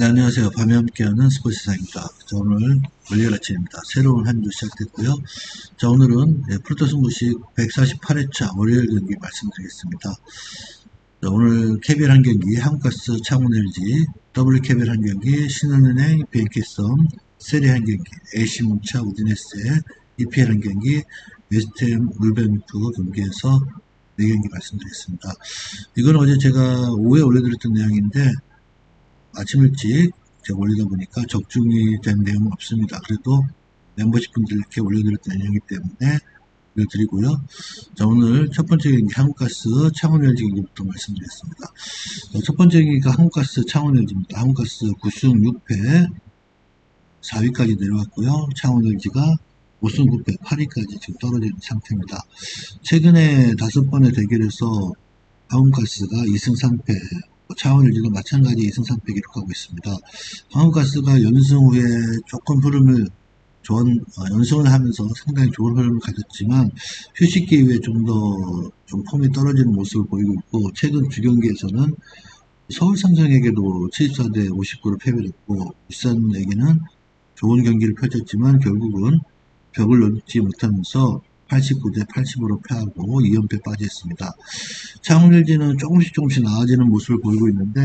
네, 안녕하세요. 밤에 함께하는 스포츠상입니다. 자, 오늘 월요일 아침입니다. 새로운 한 주 시작됐고요. 자, 오늘은 네, 프로토 승부식 148회차 월요일 경기 말씀드리겠습니다. 자, 오늘 KBL 한 경기, 한국가스 창원 LG, WKBL 한 경기, 신한은행, BNK썸, 세리 한 경기, A시문차 우디네스의 EPL 한 경기, 웨스트햄 울베미프 경기에서 4경기 말씀드리겠습니다. 이건 어제 제가 오후에 올려드렸던 내용인데, 아침 일찍 제가 올리다 보니까 적중이 된 내용은 없습니다. 그래도 멤버십 분들께 올려드렸던 내용이기 때문에 올려드리고요. 자, 오늘 첫 번째 경기 한국가스 창원LG 경기부터 말씀드리겠습니다. 자, 첫 번째 경기가 한국가스 창원LG입니다. 한국가스 9승 6패 4위까지 내려왔고요. 창원LG가 5승 9패 8위까지 지금 떨어진 상태입니다. 최근에 다섯 번의 대결에서 한국가스가 2승 3패 차원 LG도 마찬가지 2승 3패 기록하고 있습니다. 한국가스가 연승 후에 조금 흐름을 좋은 어, 연승을 하면서 상당히 좋은 흐름을 가졌지만 휴식기 이후에 좀더좀 폼이 떨어지는 모습을 보이고 있고 최근 주경기에서는 서울 삼성에게도 74대 59로 패배했고 울산에게는 좋은 경기를 펼쳤지만 결국은 벽을 넘지 못하면서 89대 80으로 패하고 2연패 빠졌습니다. 창원 LG는 조금씩 조금씩 나아지는 모습을 보이고 있는데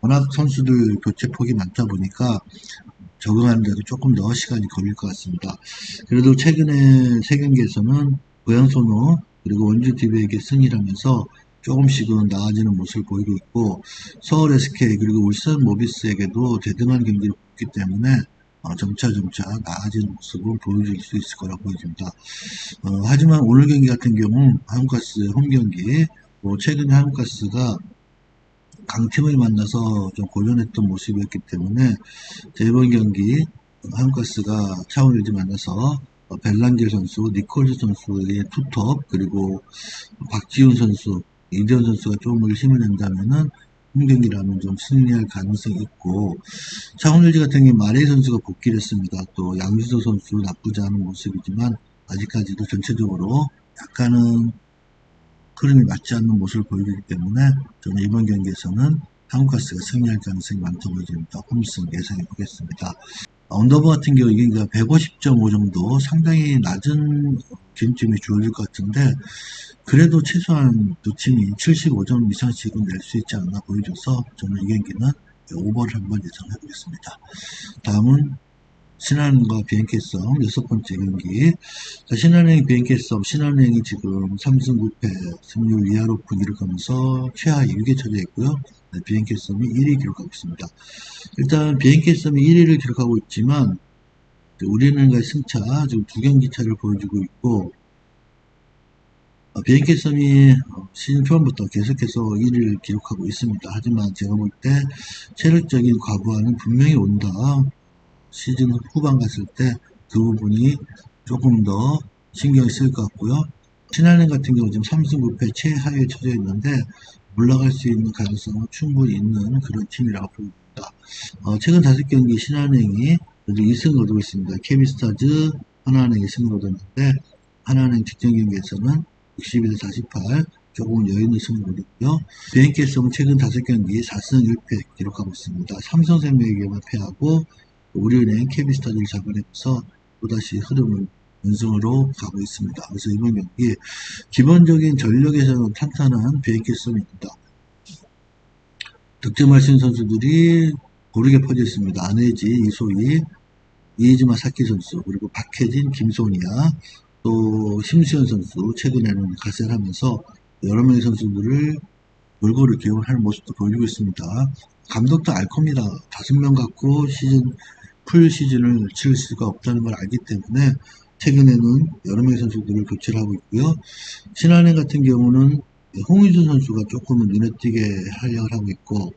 워낙 선수들 교체 폭이 많다 보니까 적응하는 데도 조금 더 시간이 걸릴 것 같습니다. 그래도 최근에 세 경기에서는 고양소노 그리고 원주TV에게 승리하면서 조금씩은 나아지는 모습을 보이고 있고 서울 SK 그리고 울산 모비스에게도 대등한 경기를 보기 때문에 어, 점차 점차 나아지는 모습을 보여줄 수 있을 거라고 보여집니다. 어, 하지만 오늘 경기 같은 경우 한국가스 홈 경기 뭐 최근에 한국가스가 강팀을 만나서 좀 고전했던 모습이었기 때문에 이번 경기 한국가스가 차원 LG 만나서 어, 벨란길 선수, 니콜스 선수의 투톱 그리고 박지훈 선수, 이대현 선수가 조금 힘을 낸다면은 홈 경기라면 좀 승리할 가능성이 있고 LG 같은 경우 마레이 선수가 복귀를 했습니다. 또 양준서 선수 나쁘지 않은 모습이지만 아직까지도 전체적으로 약간은 흐름이 맞지 않는 모습을 보이기 때문에 저는 이번 경기에서는 한국가스가 승리할 가능성이 많다고 보여집니다. 홈승 예상해 보겠습니다. 언더버 같은 경우 이게 150.5 정도 상당히 낮은 기준점이 주어질 것 같은데 그래도 최소한 두 팀이 75점 이상씩은 낼 수 있지 않나 보여줘서 저는 이 경기는 오버를 한번 예상해 보겠습니다. 다음은 신한은행과 비행캐썸 여섯 번째 경기. 자, 신한은행 비행캐썸 신한은행이 지금 3승 9패 승률 이하로 기록하면서 최하 6개 처져 있고요. 네, 비행캐썸이 1위 기록하고 있습니다. 일단 비행캐썸이 1위를 기록하고 있지만 우리은행과의 승차 지금 두 경기 차를 보여주고 있고 어, 비행캐썸이 어, 시즌 초반부터 계속해서 1위를 기록하고 있습니다. 하지만 제가 볼 때 체력적인 과부하는 분명히 온다. 시즌 후반 갔을 때 그 부분이 조금 더 신경이 쓸것 같고요. 신한은행 같은 경우 지금 3승 9패 최하위에 처져 있는데 올라갈 수 있는 가능성은 충분히 있는 그런 팀이라고 보입니다. 어, 최근 다섯 경기 신한은행이 2승을 얻고 있습니다. 케비스타즈 하나은행이 승을 얻었는데 하나은행 직전 경기에서는 62대 48 조금 여유 있는 승을 거뒀고요. 비행캐스는 최근 다섯 경기 4승 1패 기록하고 있습니다. 삼성생명에게만 패하고 우리은행 케비스타즈를 잡아내면서 또다시 흐름을 연승으로 가고 있습니다. 그래서 이번 경기 기본적인 전력에서는 탄탄한 수 있는 선수들이 고르게 퍼져 있습니다. 안혜지, 이소희, 이즈마 사키 선수, 그리고 박혜진, 김소니아, 또 심수현 선수 최근에는 가세를 하면서 여러 명의 선수들을 골고루 기용하는 모습도 보여주고 있습니다. 감독도 알 겁니다. 다섯 명 갖고 시즌 풀 시즌을 칠 수가 없다는 걸 알기 때문에 최근에는 여러 명의 선수들을 교체를 하고 있고요. 신한행 같은 경우는 홍희준 선수가 조금은 눈에 띄게 활약을 하고 있고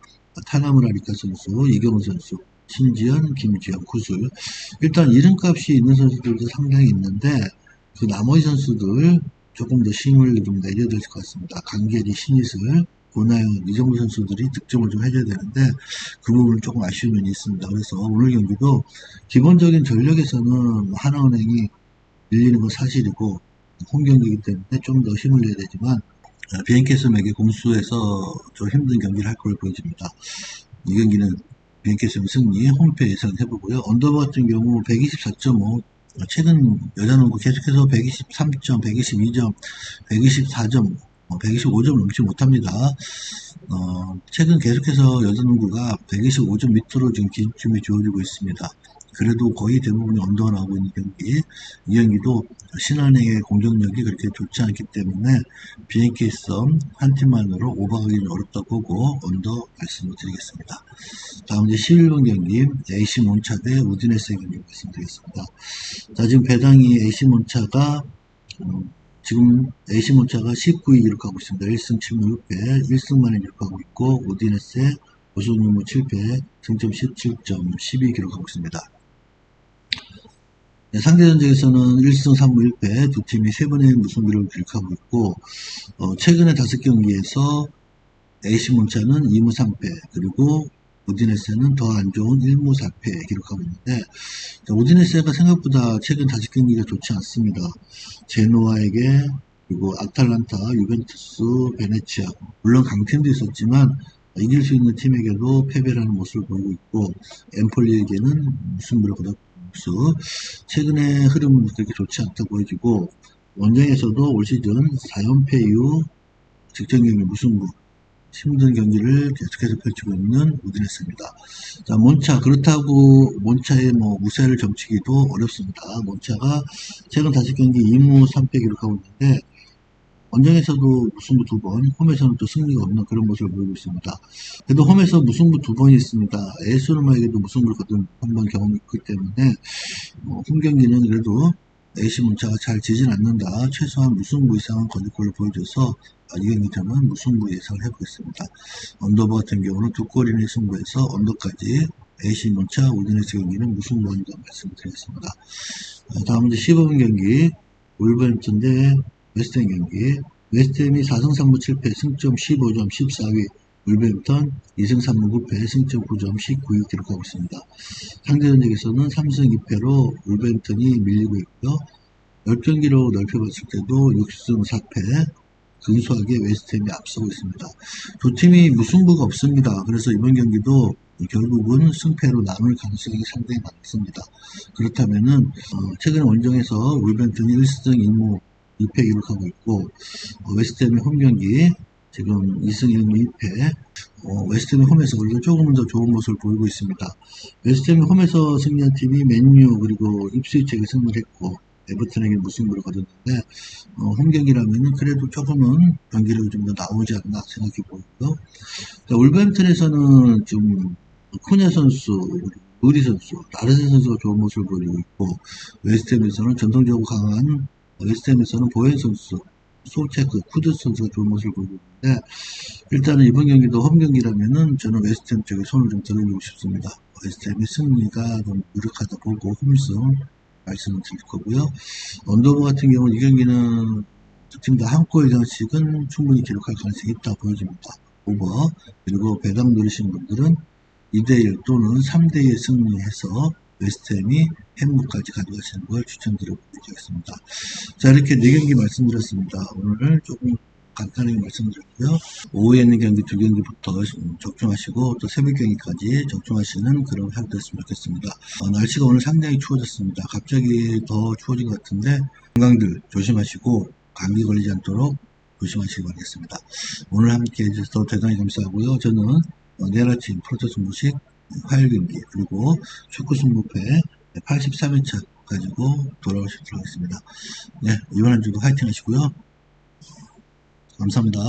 타나무라리카 선수, 이경훈 선수, 신지현, 김지현, 구슬 일단 이름값이 있는 선수들도 상당히 있는데 그 나머지 선수들 조금 더 힘을 좀 내줘야 될 것 같습니다. 강계리, 신이슬, 고나영, 이 정도 선수들이 득점을 좀 해줘야 되는데 그 부분은 조금 아쉬운 면이 있습니다. 그래서 오늘 경기도 기본적인 전력에서는 하나은행이 밀리는 건 사실이고 홈 경기이기 때문에 좀 더 힘을 내야 되지만 비행캐스맥의 공수에서 좀 힘든 경기를 할걸 보여집니다. 이 경기는 BNK성 승리 홈페 예상 해보고요. 언더버 같은 경우 124.5 최근 여자농구 계속해서 123점, 122점, 124점, 125점 넘지 못합니다. 어, 최근 계속해서 여자농구가 125점 밑으로 지금 기준점이 주어지고 있습니다. 그래도 거의 대부분이 언더가 나오고 있는 경기. 이 경기도 신한행의 공격력이 그렇게 좋지 않기 때문에 BNK 썸한 팀만으로 오버하기는 어렵다 보고 언더 말씀을 드리겠습니다. 다음 이제 11번 경기 AC 몬차 대 우디네스 경기 말씀드리겠습니다. 자 지금 배당이 AC 몬차가 음, 지금 AC 몬차가 19위 기록하고 있습니다. 1승 7무 6패 1승만에 기록하고 있고 우디네스의 우승 6무 7패 승점 17점 12 기록하고 있습니다. 네, 상대 전적에서는 1승 3무 1패 두 팀이 세 번의 무승부를 기록하고 있고 어, 최근에 다섯 경기에서 AC 몬차는 2무 3패 그리고 우디네스는 더 안 좋은 1무 4패 기록하고 있는데 자, 우디네스가 생각보다 최근 다섯 경기가 좋지 않습니다. 제노아에게 그리고 아탈란타, 유벤투스, 베네치아 물론 강팀도 있었지만 이길 수 있는 팀에게도 패배라는 모습을 보이고 있고 엠폴리에게는 무승부를 거뒀고 최근의 흐름은 그렇게 좋지 않다 보여지고 원정에서도 올 시즌 4연패 이후 직전 경기 무승부 힘든 경기를 계속해서 펼치고 있는 우디네스입니다. 자, 몬차 그렇다고 몬차의 뭐 우세를 점치기도 어렵습니다. 몬차가 최근 다섯 경기 2무 3패 기록하고 있는데 원정에서도 무승부 두 번, 홈에서는 또 승리가 없는 그런 모습을 보이고 있습니다. 그래도 홈에서 무승부 두 번이 있습니다. 에스로마에게도 무승부를 거둔 한 번 경험이 있기 때문에 어, 홈 경기는 그래도 AC 문자가 잘 지진 않는다. 최소한 무승부 이상은 거둘 걸로 보여줘서 아, 이 경기 저는 무승부 예상을 해보겠습니다. 언더버 같은 경우는 두 골이내 승부에서 언더까지 AC 문자 우드네스 경기는 무승부 언더 말씀드리겠습니다. 아, 다음 이제 15분 경기 울버햄튼 대 웨스트햄 경기 웨스트햄이 4승 3무 7패 승점 15점 14위 울버햄턴 2승 3무 9패 승점 9점 19위 기록하고 있습니다. 상대 전적에서는 3승 2패로 울버햄턴이 밀리고 있고요. 10경기로 넓혀봤을 때도 6승 4패 근소하게 웨스트햄이 앞서고 있습니다. 두 팀이 무승부가 없습니다. 그래서 이번 경기도 결국은 승패로 남을 가능성이 상당히 많습니다. 그렇다면은 어, 최근 원정에서 울버햄턴이 1승 1무 2패 기록하고 있고 어, 웨스트햄의 홈 경기 지금 2승 1무 2패 어, 웨스트햄이 홈에서 그래도 조금 더 좋은 모습을 보이고 있습니다. 웨스트햄이 홈에서 승리한 팀이 맨유 그리고 입스위치에게 승리를 했고 에버튼에게 무승부를 거뒀는데 어, 홈 경기라면은 그래도 조금은 경기력이 좀 더 나오지 않나 생각해 보고요. 울버햄튼에서는 좀 코냐 선수, 의리 선수, 나르세 선수가 좋은 모습을 보이고 있고 웨스트햄에서는 전통적으로 강한 웨스트햄에서는 보현 선수, 소체크, 쿠드 선수가 좋은 모습을 보이고 있는데 일단은 이번 경기도 홈 경기라면은 저는 웨스트햄 쪽에 손을 좀 들어주고 싶습니다. 웨스트햄의 승리가 좀 유력하다 보고 홈승 말씀을 드릴 거고요. 언더버 같은 경우는 이 경기는 두팀다한 골 이상씩은 충분히 기록할 가능성이 있다 보여집니다. 오버 그리고 배당 누르신 분들은 2대1 또는 3대1 승리해서 웨스트햄이 햄무까지 가져가시는 걸 추천드리도록 하겠습니다. 자 이렇게 4경기 말씀드렸습니다. 오늘 조금 간단하게 말씀드렸고요. 오후에 있는 경기 두 경기부터 적중하시고 또 새벽 경기까지 적중하시는 그런 하루 됐으면 좋겠습니다. 어, 날씨가 오늘 상당히 추워졌습니다. 갑자기 더 추워진 것 같은데 건강들 조심하시고 감기 걸리지 않도록 조심하시기 바라겠습니다. 오늘 함께 해주셔서 대단히 감사하고요. 저는 어, 내일 아침 프로토스 무식 화요일 경기 그리고 축구 승부패 83회차 가지고 돌아오시도록 하겠습니다. 네, 이번 한 주도 화이팅 하시고요. 감사합니다.